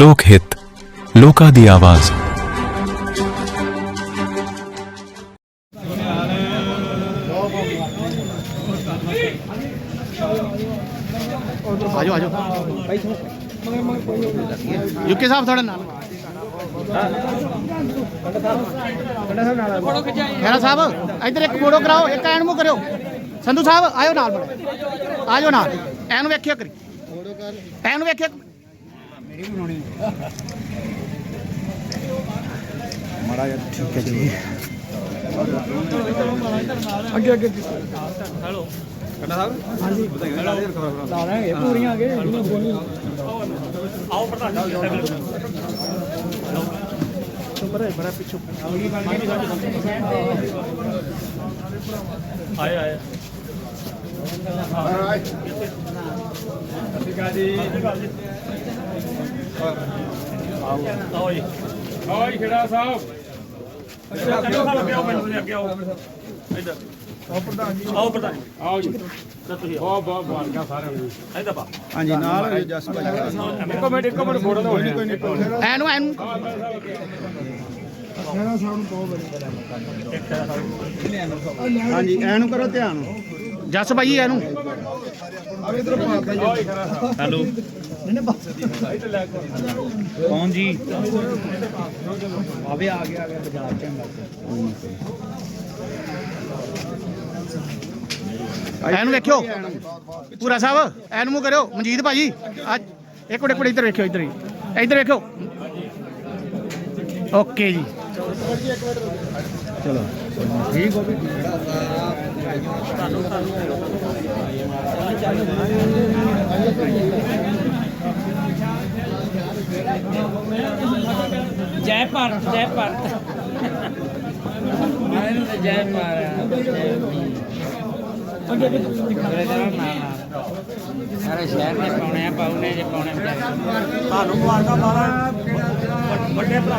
ਲੋਕ ਹਿੱਤ, ਲੋਕਾਂ ਦੀ ਆਵਾਜ਼। ਆਜੋ ਆਜੋ। ਯੂਕੇ ਸਾਹਿਬ, ਤੁਹਾਡੇ ਨਾਲ ਖੈਰਾ ਸਾਹਿਬ, ਇੱਧਰ ਇੱਕ ਫੋਟੋ ਕਰਾਓ, ਇੱਕ ਐਨ ਮੂੰਹ ਕਰਿਓ। ਸੰਧੂ ਸਾਹਿਬ, ਆਇਓ ਨਾਲ ਬੜੇ। ਆਜੋ ਨਾਲ। ਐਨ ਵੇਖਿਓ ਕਰੀ ਐਨ ਵੇਖਿਓ ਮਾੜਾ ਜਿਹਾ ਠੀਕ ਹੈ ਜੀ। ਅੱਗੇ ਅੱਗੇ। ਹੈਲੋ। ਕੰਡਾ ਸਾਹਿਬ? ਹਾਂਜੀ। ਲਾ ਲਾਂਗੇ ਪੂਰੀਆਂ ਅਗੇ ਬੜਾ ਬੜਾ ਪਿੱਛੋਂ। ਆਏ ਆਏ। ਆਓ ਜੀ ਆਓ ਜੀ। ਖੇੜਾ ਸਾਹਿਬ। ਅੱਗੇ ਆਓ ਅੱਗੇ ਆਓ ਮੈਨੂੰ ਅੱਗੇ ਆਓ। ਇੱਧਰ। ਆਓ ਪ੍ਰਧਾਨ ਜੀ। ਆਓ ਪ੍ਰਧਾਨ ਜੀ। ਆਓ ਜੀ। ਤਾਂ ਤੁਸੀਂ ਬਹੁਤ ਬਹੁਤ ਮੁਬਾਰਕਾਂ ਸਾਰਿਆਂ ਨੂੰ। ਇੱਧਰ ਪਾ। ਹਾਂਜੀ ਨਾਲ ਜਸ ਇੱਕ ਮਿੰਟ ਇੱਕ ਮਿੰਟ ਫੋਟੋ ਤਾਂ ਹੋਣੀ ਕੋਈ ਨਹੀਂ। ਐਨ ਐਨ। ਹਾਂਜੀ ਐਨੂੰ ਕਰੋ ਧਿਆਨ। ਜਸ ਭਾਈ ਐਨੂੰ ਹੈਲੋ। ਕੌਣ ਜੀ? ਆਵੇ ਆ ਗਿਆ ਆ ਗਿਆ ਬਾਜ਼ਾਰ ਚ ਐਨੂੰ ਵੇਖਿਓ। ਪੂਰਾ ਸਾਹਿਬ ਐਨੂੰ ਮੂੰਹ ਕਰਿਓ। ਮਨਜੀਤ ਭਾਜੀ ਅੱਜ ਇੱਕ ਮਿੰਟ ਇੱਕ ਮਿੰਟ ਇੱਧਰ ਵੇਖਿਓ ਇੱਧਰ ਹੀ। ਇੱਧਰ ਵੇਖਿਓ। ਓਕੇ ਜੀ। ਚਲੋ ਠੀਕ ਹੋ ਜੈ ਭਾਰਤ ਜੈ ਭਾਰਤ। ਮੈਨੂੰ ਤਾਂ ਜੈ ਭਾਰਤ ਜੈ ਭੀਮ। ਮੇਰੇ ਘਰ ਨਾ ਨਾ। ਸਾਰੇ ਸ਼ਹਿਰ ਦੇ ਪਾਉਣੇ ਆ ਪਾਉਣੇ ਜੇ ਪਾਉਣੇ ਤੁਹਾਨੂੰ ਮੁਬਾਰਕਾਂ ਮਾਰਾ ਵੱਡੇ ਭਰਾ।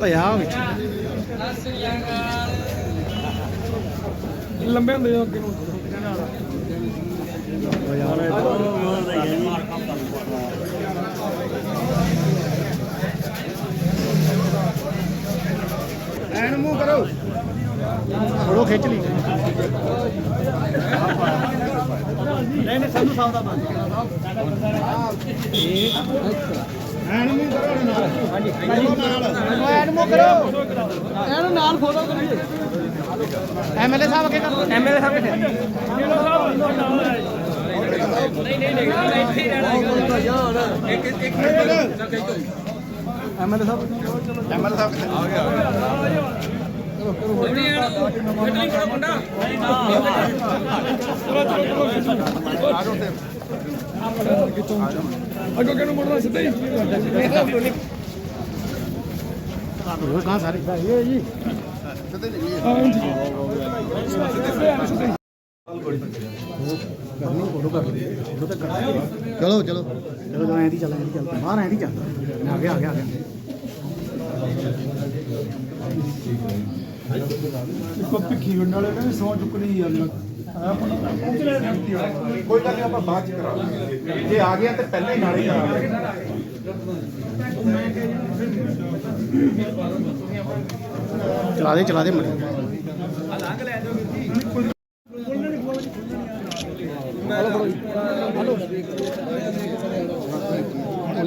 ਭਇਆ ਵਿੱਚ ਲੰਬੇ ਹੁੰਦੇ ਜੋ ਅੱਗੇ ਨੂੰ ਐਨ ਮੂੰਹ ਕਰੋ ਥੋੜੋ ਖਿੱਚ ਲਈ। ਨਹੀਂ ਨਹੀਂ ਸੰਧੂ ਸਾਹਿਬ ਦਾ ਬੰਦ ਐਨ ਮੂੰਹ ਕਰੋ। ਨਾਲ ਹਾਂਜੀ। ਐਨ ਮੂੰਹ ਕਰੋ ਐਨ ਨਾਲ ਫੋਟੋ ਕਰੀਏ ਐਮਐਲਏ ਸਾਹਿਬ ਅੱਗੇ ਕਰੋ ਐਮਐਲਏ ਸਾਹਿਬ ਕਿੱਥੇ? ਐਮਐਲਏ ਸਾਹਿਬ ਐਮਐਲਏ ਸਾਹਿਬ ਆ ਗਿਆ। ਅੱਗੋਂ ਕਿਹਨੂੰ ਮੁੜਨਾ ਸਿੱਧਾ ਹੀ ਹੋਰ ਕਹਾਂ ਸਾਰੇ ਇਹ ਜੀ ਚਲੋ ਚਲੋ। ਚਲੋ ਚਲੋ, ਐਂ ਦੀ ਚੱਲ, ਐਂ ਦੀ ਚੱਲ। ਬਾਹਰ ਐਂ ਦੀ ਚੱਲ। ਮੈਂ ਆ ਗਿਆ ਆ ਗਿਆ ਆ ਗਿਆ। ਭਿੱਖੀ ਵੰਡ ਵਾਲੇ ਨੇ ਸੌ ਚੁੱਕਣੀ ਆ ਕੋਈ ਗੱਲ ਨਹੀਂ ਆਪਾਂ ਬਾਅਦ ਚ ਕਰਾਂਗੇ। ਜੇ ਆ ਗਿਆ ਤੇ ਪਹਿਲਾਂ ਹੀ ਨਾਲੇ ਕਰਾਂਗੇ। ਚਲਾ ਦੇ ਚਲਾ ਦੇ ਮੜੀ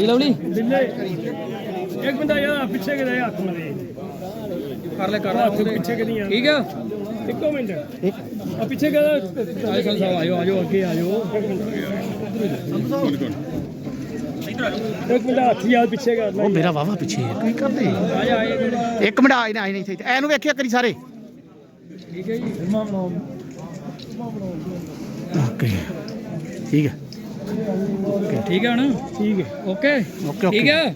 ਲਵਲੀ। ਇੱਕ ਮਿੰਟ ਯਾਰ ਪਿੱਛੇ ਕਿਹਦੇ ਹੱਥ ਮਰੇ। ਕਰ ਲੈ ਕਰ ਲੈ ਪਿੱਛੇ ਕਿ ਨਹੀਂ ਆ? ਠੀਕ ਆ? ਇੱਕੋ ਮਿੰਟ। ਆ ਪਿੱਛੇ ਕਿਹਦਾ? ਆਇਓ ਸਾਹਿਬ ਆਇਓ ਆਇਓ ਅੱਗੇ ਆਇਓ। ਇੱਕ ਮਿੰਟ ਹੱਥੀ ਆ ਪਿੱਛੇ ਕਰ ਉਹ ਮੇਰਾ ਵਾਵਾ ਪਿੱਛੇ ਹੈ ਕੀ ਕਰਦੇ ਇੱਕ ਮਿੰਟ ਆਏ ਨਾ ਆਏ ਨਹੀਂ ਇੱਥੇ ਐਨੂੰ ਵੇਖਿਆ ਕਰੀ ਸਾਰੇ। ਠੀਕ ਹੈ ਜੀ। ਫਿਲਮਾਂ ਬਣਾਓ ਓਕੇ। ਠੀਕ ਹੈ। ਠੀਕ ਹੈ ਹੁਣ ਠੀਕ ਹੈ। ਓਕੇ। ਓਕੇ ਠੀਕ ਓਕੇ ਹੈ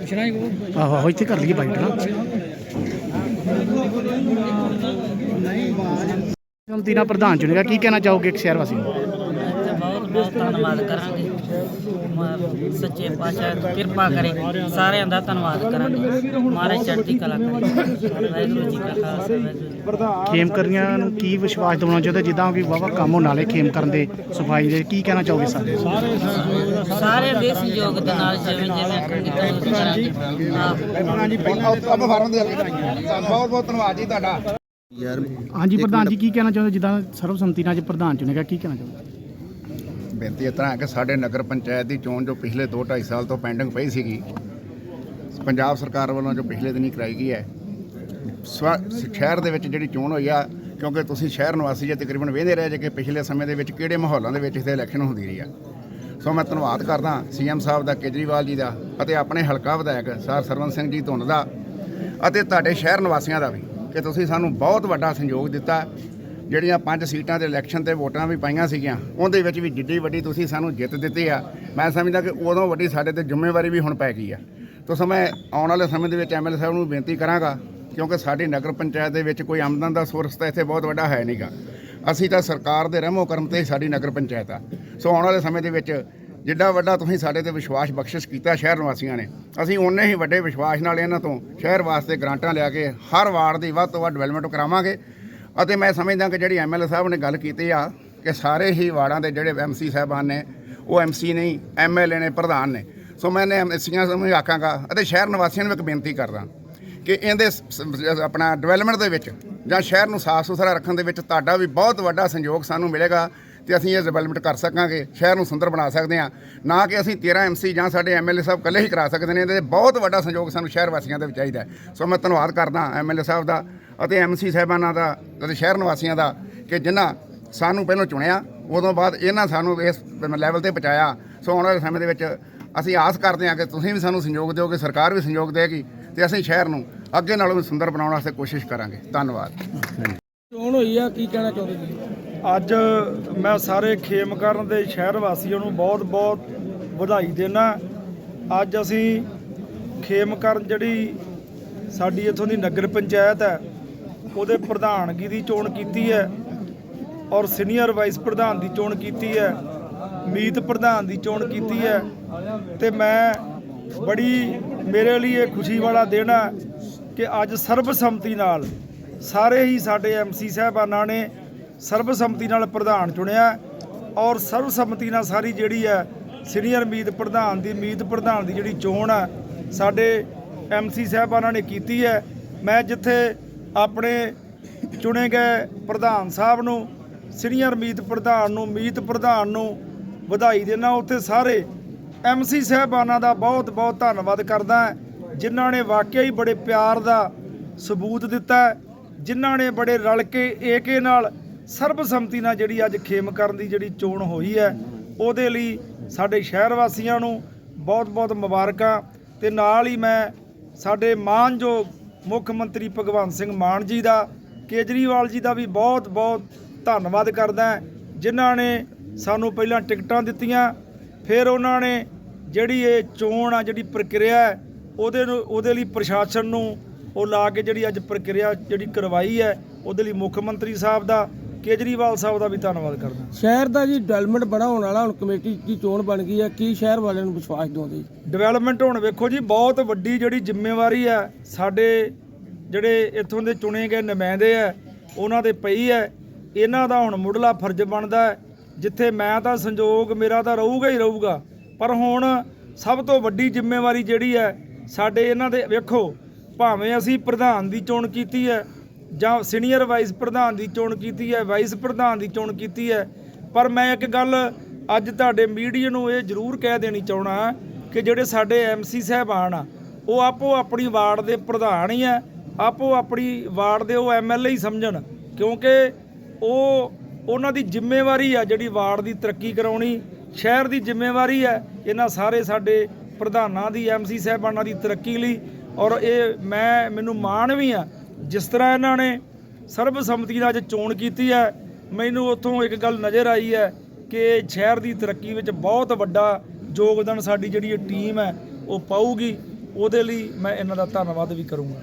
ਪੁੱਛਣਾ ਹੀ ਕੋ ਆਹੋ ਆਹੋ ਇੱਥੇ ਕਰ ਲਈਏ ਬਾਈਟ ਨਾ। ਸੰਤੀਨਾ ਪ੍ਰਧਾਨ ਚੁਣੇਗਾ। ਕੀ ਕਹਿਣਾ ਚਾਹੋਗੇ ਇੱਕ ਸ਼ਹਿਰ ਵਾਸੀ ਨੂੰ? ਬਹੁਤ ਧੰਨਵਾਦ ਕਰਾਂਗੇ। ਮਾ- ਸੱਚੇ ਪਾਤਸ਼ਾਹ ਕਿਰਪਾ ਕਰੇ ਸਾਰਿਆਂ ਦਾ ਧੰਨਵਾਦ ਕਰਾਂਗੇ। ਮਹਾਰਾਜ ਚੜ੍ਹਦੀ ਕਲਾ ਕਰੇ। ਵਾਹਿਗੁਰੂ ਜੀ ਕਾ ਖਾਲਸਾ ਵਾਹਿਗੁਰੂ ਜੀ ਕੀ ਫਤਿਹ। ਖੇਮ ਕਰਨੀਆਂ ਨੂੰ ਕੀ ਵਿਸ਼ਵਾਸ ਦਿਵਾਉਣਾ ਚਾਹੁੰਦੇ? ਜਿੱਦਾਂ ਕਿ ਵਾਵਾ ਕੰਮ ਹੋਣ ਵਾਲੇ ਖੇਮ ਕਰਨ ਦੇ ਸਫ਼ਾਈ ਦੇ ਕੀ ਕਹਿਣਾ ਚਾਹੋਗੇ ਸਾਰੇ ਸਾਰੇ ਦੇ ਸਹਿਯੋਗ ਦੇ ਨਾਲ ਜਿਵੇਂ ਜਿਵੇਂ ਬਹੁਤ ਬਹੁਤ ਧੰਨਵਾਦ ਜੀ ਤੁਹਾਡਾ। ਹਾਂਜੀ ਪ੍ਰਧਾਨ ਜੀ ਕੀ ਕਹਿਣਾ ਚਾਹੁੰਦੇ? ਜਿੱਦਾਂ ਸਰਵਸੰਮਤੀ ਨਾਲ ਅੱਜ ਪ੍ਰਧਾਨ ਚੁਣੇਗਾ ਕੀ ਕਹਿਣਾ ਚਾਹੁੰਦੇ ਬੇਨਤੀ ਇਸ ਤਰ੍ਹਾਂ ਹੈ ਕਿ ਸਾਡੇ ਨਗਰ ਪੰਚਾਇਤ ਦੀ ਚੋਣ ਜੋ ਪਿਛਲੇ 2 2.5 ਸਾਲ ਤੋਂ ਪੈਂਡਿੰਗ ਪਈ ਸੀਗੀ, ਪੰਜਾਬ ਸਰਕਾਰ ਵੱਲੋਂ ਜੋ ਪਿਛਲੇ ਦਿਨੀ ਕਰਾਈ ਗਈ ਹੈ, ਸਵਾ- ਸ਼ਹਿਰ ਦੇ ਵਿੱਚ ਜਿਹੜੀ ਚੋਣ ਹੋਈ ਆ, ਕਿਉਂਕਿ ਤੁਸੀਂ ਸ਼ਹਿਰ ਨਿਵਾਸੀ ਜੇ ਤਕਰੀਬਨ ਵੇਖਦੇ ਰਹੇ ਜੇ ਕਿ ਪਿਛਲੇ ਸਮੇਂ ਦੇ ਵਿੱਚ ਕਿਹੜੇ ਮਾਹੌਲਾਂ ਦੇ ਵਿੱਚ ਇੱਥੇ ਇਲੈਕਸ਼ਨ ਹੁੰਦੀ ਰਹੀ ਆ। ਸੋ ਮੈਂ ਧੰਨਵਾਦ ਕਰਦਾ ਸੀਐਮ ਸਾਹਿਬ ਦਾ, ਕੇਜਰੀਵਾਲ ਜੀ ਦਾ ਅਤੇ ਆਪਣੇ ਹਲਕਾ ਵਿਧਾਇਕ ਸਰ ਸਰਵਨ ਸਿੰਘ ਜੀ ਧੁੰਨ ਦਾ ਅਤੇ ਤੁਹਾਡੇ ਸ਼ਹਿਰ ਨਿਵਾਸੀਆਂ ਦਾ ਵੀ ਕਿ ਤੁਸੀਂ ਸਾਨੂੰ ਬਹੁਤ ਵੱਡਾ ਸਹਿਯੋਗ ਦਿੱਤਾ। ਜਿਹੜੀਆਂ ਪੰਜ ਸੀਟਾਂ ਦੇ ਇਲੈਕਸ਼ਨ ਤੇ ਵੋਟਾਂ ਵੀ ਪਾਈਆਂ ਸੀਗੀਆਂ, ਉਹਦੇ ਵਿੱਚ ਵੀ ਜਿੱਡੀ ਵੱਡੀ ਤੁਸੀਂ ਸਾਨੂੰ ਜਿੱਤ ਦਿੱਤੀ ਆ। ਮੈਂ ਸਮਝਦਾ ਕਿ ਉਦੋਂ ਵੱਡੀ ਸਾਡੇ ਤੇ ਜ਼ਿੰਮੇਵਾਰੀ ਵੀ ਹੁਣ ਪੈ ਗਈ ਆ। ਤੋ ਸੋ ਆਉਣ ਵਾਲੇ ਸਮੇਂ ਦੇ ਵਿੱਚ ਐਮਐਲਏ ਸਾਹਿਬ ਨੂੰ ਬੇਨਤੀ ਕਰਾਂਗਾ, ਕਿਉਂਕਿ ਸਾਡੀ ਨਗਰ ਪੰਚਾਇਤ ਦੇ ਵਿੱਚ ਕੋਈ ਆਮਦਨ ਦਾ ਸੋਰਸ ਤਾਂ ਇੱਥੇ ਬਹੁਤ ਵੱਡਾ ਹੈ ਨਹੀਂਗਾ। ਅਸੀਂ ਤਾਂ ਸਰਕਾਰ ਦੇ ਰਹਿਮੋ ਕਰਮ ਤੇ ਹੀ ਸਾਡੀ ਨਗਰ ਪੰਚਾਇਤ ਆ। ਸੋ ਆਉਣ ਵਾਲੇ ਸਮੇਂ ਦੇ ਵਿੱਚ ਜਿੱਡਾ ਵੱਡਾ ਤੁਸੀਂ ਸਾਡੇ ਤੇ ਵਿਸ਼ਵਾਸ ਬਖਸ਼ਿਸ਼ ਕੀਤਾ ਸ਼ਹਿਰ ਨਿਵਾਸੀਆਂ ਨੇ, ਅਸੀਂ ਉਨੇ ਹੀ ਵੱਡੇ ਵਿਸ਼ਵਾਸ ਨਾਲ ਇਹਨਾਂ ਤੋਂ ਸ਼ਹਿਰ ਵਾਸਤੇ ਗ੍ਰਾਂਟਾਂ ਲਿਆ ਕੇ ਹਰ ਵਾਰਡ ਦੀ ਵੱਧ ਤੋਂ ਵੱਧ ਡਿਵੈਲਪਮੈਂਟ ਕਰਾਵਾਂਗੇ। ਅਤੇ ਮੈਂ ਸਮਝਦਾ ਕਿ ਜਿਹੜੀ ਐਮਐਲਏ ਸਾਹਿਬ ਨੇ ਗੱਲ ਕੀਤੀ ਆ ਕਿ ਸਾਰੇ ਹੀ ਵਾਰਡਾਂ ਦੇ ਜਿਹੜੇ ਐਮਸੀ ਸਾਹਿਬਾਨ ਨੇ, ਉਹ ਐਮਸੀ ਨਹੀਂ ਐਮਐਲਏ ਨੇ, ਪ੍ਰਧਾਨ ਨੇ। ਸੋ ਮੈਂ ਐਮਸੀਆਂ ਨੂੰ ਆਖਾਂਗਾ ਅਤੇ ਸ਼ਹਿਰ ਨਿਵਾਸੀਆਂ ਨੂੰ ਇੱਕ ਬੇਨਤੀ ਕਰਦਾ ਕਿ ਇਹਦੇ ਆਪਣਾ ਡਿਵੈਲਪਮੈਂਟ ਦੇ ਵਿੱਚ ਜਾਂ ਸ਼ਹਿਰ ਨੂੰ ਸਾਫ਼ ਸੁਥਰਾ ਰੱਖਣ ਦੇ ਵਿੱਚ ਤੁਹਾਡਾ ਵੀ ਬਹੁਤ ਵੱਡਾ ਸਹਿਯੋਗ ਸਾਨੂੰ ਮਿਲੇਗਾ। ਤੇ ਅਸੀਂ ਇਹ ਡਿਵੈਲਪਮੈਂਟ ਕਰ ਸਕਾਂਗੇ, ਸ਼ਹਿਰ ਨੂੰ ਸੁੰਦਰ ਬਣਾ ਸਕਦੇ ਹਾਂ। ਨਾ ਕਿ ਅਸੀਂ 13 ਐਮਸੀ ਜਾਂ ਸਾਡੇ ਐਮਐਲਏ ਸਾਹਿਬ ਇਕੱਲੇ ਹੀ ਕਰਾ ਸਕਦੇ ਨੇ, ਇਹਦੇ ਬਹੁਤ ਵੱਡਾ ਸਹਿਯੋਗ ਸਾਨੂੰ ਸ਼ਹਿਰ ਵਾਸੀਆਂ ਦੇ ਵਿੱਚ ਚਾਹੀਦਾ ਸੋ ਮੈਂ ਧੰਨਵਾਦ ਕਰਦਾ ਐਮਐਲਏ ਸਾਹਿਬ ਦਾ ਅਤੇ ਐਮਸੀ ਸਾਹਿਬਾਨਾਂ ਦਾ ਅਤੇ ਸ਼ਹਿਰ ਨਿਵਾਸੀਆਂ ਦਾ ਕਿ ਜਿਨ੍ਹਾਂ ਸਾਨੂੰ ਪਹਿਲਾਂ ਚੁਣਿਆ, ਉਦੋਂ ਬਾਅਦ ਇਹਨਾਂ ਸਾਨੂੰ ਇਸ ਲੈਵਲ ਤੇ ਪਹੁੰਚਾਇਆ। ਸੋ ਆਉਣ ਵਾਲੇ ਸਮੇਂ ਦੇ ਵਿੱਚ ਅਸੀਂ ਆਸ ਕਰਦੇ ਹਾਂ ਕਿ ਤੁਸੀਂ ਵੀ ਸਾਨੂੰ ਸਹਿਯੋਗ ਦਿਓਗੇ ਸਰਕਾਰ ਵੀ ਸਹਿਯੋਗ ਦੇਗੀ ਤੇ ਅਸੀਂ ਸ਼ਹਿਰ ਨੂੰ ਅੱਗੇ ਨਾਲੋਂ ਵੀ ਸੁੰਦਰ ਬਣਾਉਣ ਵਾਸਤੇ ਕੋਸ਼ਿਸ਼ ਕਰਾਂਗੇ। ਧੰਨਵਾਦ। ਚੋਣ ਹੋਈ ਆ, ਕੀ ਕਹਿਣਾ ਚਾਹੁੰਦੇ ਜੀ ਅੱਜ ਮੈਂ ਸਾਰੇ ਖੇਮਕਰਨ ਦੇ ਸ਼ਹਿਰ ਵਾਸੀਆਂ ਨੂੰ ਬਹੁਤ-ਬਹੁਤ ਵਧਾਈ ਦੇਣਾ ਅੱਜ ਅਸੀਂ ਖੇਮਕਰਨ ਜਿਹੜੀ ਸਾਡੀ ਇੱਥੋਂ ਦੀ ਨਗਰ ਪੰਚਾਇਤ ਹੈ, ਉਹਦੇ ਪ੍ਰਧਾਨਗੀ ਦੀ ਚੋਣ ਕੀਤੀ ਹੈ ਔਰ ਸੀਨੀਅਰ ਵਾਈਸ ਪ੍ਰਧਾਨ ਦੀ ਚੋਣ ਕੀਤੀ ਹੈ, ਮੀਤ ਪ੍ਰਧਾਨ ਦੀ ਚੋਣ ਕੀਤੀ ਹੈ ਤੇ ਮੈਂ ਬੜੀ, ਮੇਰੇ ਲਈ ਇਹ ਖੁਸ਼ੀ ਵਾਲਾ ਦਿਨ ਹੈ ਕਿ ਅੱਜ ਸਰਬਸੰਮਤੀ ਨਾਲ ਸਾਰੇ ਹੀ ਸਾਡੇ ਐਮਸੀ ਸਾਹਿਬਾਨਾਂ ਨੇ ਸਰਬਸੰਮਤੀ ਨਾਲ ਪ੍ਰਧਾਨ ਚੁਣਿਆ ਔਰ ਸਰਬਸੰਮਤੀ ਨਾਲ ਸਾਰੀ ਜਿਹੜੀ ਹੈ, ਸੀਨੀਅਰ ਮੀਤ ਪ੍ਰਧਾਨ ਦੀ, ਮੀਤ ਪ੍ਰਧਾਨ ਦੀ ਜਿਹੜੀ ਚੋਣ ਹੈ, ਸਾਡੇ ਐਮਸੀ ਸਾਹਿਬਾਨਾਂ ਨੇ ਕੀਤੀ ਹੈ। ਮੈਂ ਜਿੱਥੇ ਆਪਣੇ ਚੁਣੇ ਗਏ ਪ੍ਰਧਾਨ ਸਾਹਿਬ ਨੂੰ, ਸੀਨੀਅਰ ਮੀਤ ਪ੍ਰਧਾਨ ਨੂੰ, ਮੀਤ ਪ੍ਰਧਾਨ ਨੂੰ ਵਧਾਈ ਦੇਣਾ ਉੱਥੇ ਸਾਰੇ ਐਮਸੀ ਸਾਹਿਬਾਨਾਂ ਦਾ ਬਹੁਤ ਬਹੁਤ ਧੰਨਵਾਦ ਕਰਦਾ ਜਿਨ੍ਹਾਂ ਨੇ ਵਾਕਿਆ ਹੀ ਬੜੇ ਪਿਆਰ ਦਾ ਸਬੂਤ ਦਿੱਤਾ ਜਿਨ੍ਹਾਂ ਨੇ ਬੜੇ ਰਲ ਕੇ ਏਕੇ ਨਾਲ ਸਰਬਸੰਮਤੀ ਨਾਲ ਜਿਹੜੀ ਅੱਜ ਖੇਮ ਕਰਨ ਦੀ ਜਿਹੜੀ ਚੋਣ ਹੋਈ ਹੈ, ਉਹਦੇ ਲਈ ਸਾਡੇ ਸ਼ਹਿਰ ਵਾਸੀਆਂ ਨੂੰ ਬਹੁਤ-ਬਹੁਤ ਮੁਬਾਰਕਾਂ ਤੇ ਨਾਲ ਹੀ ਮੈਂ ਸਾਡੇ ਮਾਨਯੋਗ ਮੁੱਖ ਮੰਤਰੀ ਭਗਵੰਤ ਸਿੰਘ ਮਾਨ ਜੀ ਦਾ, ਕੇਜਰੀਵਾਲ ਜੀ ਦਾ ਵੀ ਬਹੁਤ-ਬਹੁਤ ਧੰਨਵਾਦ ਕਰਦਾ ਜਿਨ੍ਹਾਂ ਨੇ ਸਾਨੂੰ ਪਹਿਲਾਂ ਟਿਕਟਾਂ ਦਿੱਤੀਆਂ, ਫਿਰ ਉਹਨਾਂ ਨੇ ਜਿਹੜੀ ਇਹ ਚੋਣ ਆ, ਜਿਹੜੀ ਪ੍ਰਕਿਰਿਆ ਉਹਦੇ ਨੂੰ, ਉਹਦੇ ਲਈ ਪ੍ਰਸ਼ਾਸਨ ਨੂੰ ਉਹ ਲਾ ਕੇ ਜਿਹੜੀ ਅੱਜ ਪ੍ਰਕਿਰਿਆ ਜਿਹੜੀ ਕਰਵਾਈ ਹੈ, ਉਹਦੇ ਲਈ ਮੁੱਖ ਮੰਤਰੀ ਸਾਹਿਬ ਦਾ ਕੇਜਰੀਵਾਲ ਸਾਹਿਬ ਦਾ ਵੀ ਧੰਨਵਾਦ ਕਰਦਾ। ਸ਼ਹਿਰ ਦਾ ਜੀ ਡਿਵੈਲਪਮੈਂਟ ਬੜਾ ਹੋਣ ਵਾਲਾ ਹੁਣ ਕਮੇਟੀ ਦੀ ਚੋਣ ਬਣ ਗਈ ਹੈ ਕੀ ਸ਼ਹਿਰ ਵਾਲਿਆਂ ਨੂੰ ਵਿਸ਼ਵਾਸ ਦਿਵਾਉਂਦੇ ਡਿਵੈਲਪਮੈਂਟ ਹੁਣ ਵੇਖੋ ਜੀ ਬਹੁਤ ਵੱਡੀ ਜਿਹੜੀ ਜ਼ਿੰਮੇਵਾਰੀ ਹੈ ਸਾਡੇ ਜਿਹੜੇ ਇੱਥੋਂ ਦੇ ਚੁਣੇ ਗਏ ਨੁਮਾਇੰਦੇ ਆ ਉਹਨਾਂ ਦੇ ਪਈ ਹੈ। ਇਹਨਾਂ ਦਾ ਹੁਣ ਮੁੱਢਲਾ ਫਰਜ਼ ਬਣਦਾ ਹੈ ਜਿੱਥੇ ਮੈਂ ਤਾਂ ਸੰਜੋਗ ਮੇਰਾ ਤਾਂ ਰਹੂਗਾ ਹੀ ਰਹੂਗਾ ਪਰ ਹੁਣ ਸਭ ਤੋਂ ਵੱਡੀ ਜ਼ਿੰਮੇਵਾਰੀ ਜਿਹੜੀ ਹੈ ਸਾਡੇ ਇਹਨਾਂ ਦੇ ਵੇਖੋ ਭਾਵੇਂ ਅਸੀਂ ਪ੍ਰਧਾਨ ਦੀ ਚੋਣ ਕੀਤੀ ਹੈ ਜਾਂ ਸੀਨੀਅਰ ਵਾਈਸ ਪ੍ਰਧਾਨ ਦੀ ਚੋਣ ਕੀਤੀ ਹੈ, ਵਾਈਸ ਪ੍ਰਧਾਨ ਦੀ ਚੋਣ ਕੀਤੀ ਹੈ। ਪਰ ਮੈਂ ਇੱਕ ਗੱਲ ਅੱਜ ਤੁਹਾਡੇ ਮੀਡੀਆ ਨੂੰ ਇਹ ਜ਼ਰੂਰ ਕਹਿ ਦੇਣੀ ਚਾਹਣਾ ਕਿ ਜਿਹੜੇ ਸਾਡੇ ਐਮਸੀ ਸਾਹਿਬਾਨ ਆ, ਉਹ ਆਪੋ ਆਪਣੀ ਵਾਰਡ ਦੇ ਪ੍ਰਧਾਨ ਹੀ ਆ, ਆਪੋ ਆਪਣੀ ਵਾਰਡ ਦੇ ਉਹ ਐਮਐਲਏ ਹੀ ਸਮਝਣ, ਕਿਉਂਕਿ ਉਹ ਉਹਨਾਂ ਦੀ ਜ਼ਿੰਮੇਵਾਰੀ ਆ ਜਿਹੜੀ ਵਾਰਡ ਦੀ ਤਰੱਕੀ ਕਰਾਉਣੀ, ਸ਼ਹਿਰ ਦੀ ਜ਼ਿੰਮੇਵਾਰੀ ਹੈ ਇਹਨਾਂ ਸਾਰੇ ਸਾਡੇ ਪ੍ਰਧਾਨਾਂ ਦੀ ਐਮਸੀ ਸਾਹਿਬਾਨਾਂ ਦੀ ਤਰੱਕੀ ਲਈ। ਔਰ ਇਹ ਮੈਂ, ਮੈਨੂੰ ਮਾਣ ਵੀ ਆ ਜਿਸ ਤਰ੍ਹਾਂ ਇਹਨਾਂ ਨੇ ਸਰਬਸੰਮਤੀ ਨਾਲ ਅੱਜ ਚੋਣ ਕੀਤੀ ਹੈ, ਮੈਨੂੰ ਉੱਥੋਂ ਇੱਕ ਗੱਲ ਨਜ਼ਰ ਆਈ ਹੈ ਕਿ ਸ਼ਹਿਰ ਦੀ ਤਰੱਕੀ ਵਿੱਚ ਬਹੁਤ ਵੱਡਾ ਯੋਗਦਾਨ ਸਾਡੀ ਜਿਹੜੀ ਇਹ ਟੀਮ ਹੈ, ਉਹ ਪਾਊਗੀ। ਉਹਦੇ ਲਈ ਮੈਂ ਇਹਨਾਂ ਦਾ ਧੰਨਵਾਦ ਵੀ ਕਰੂੰਗਾ।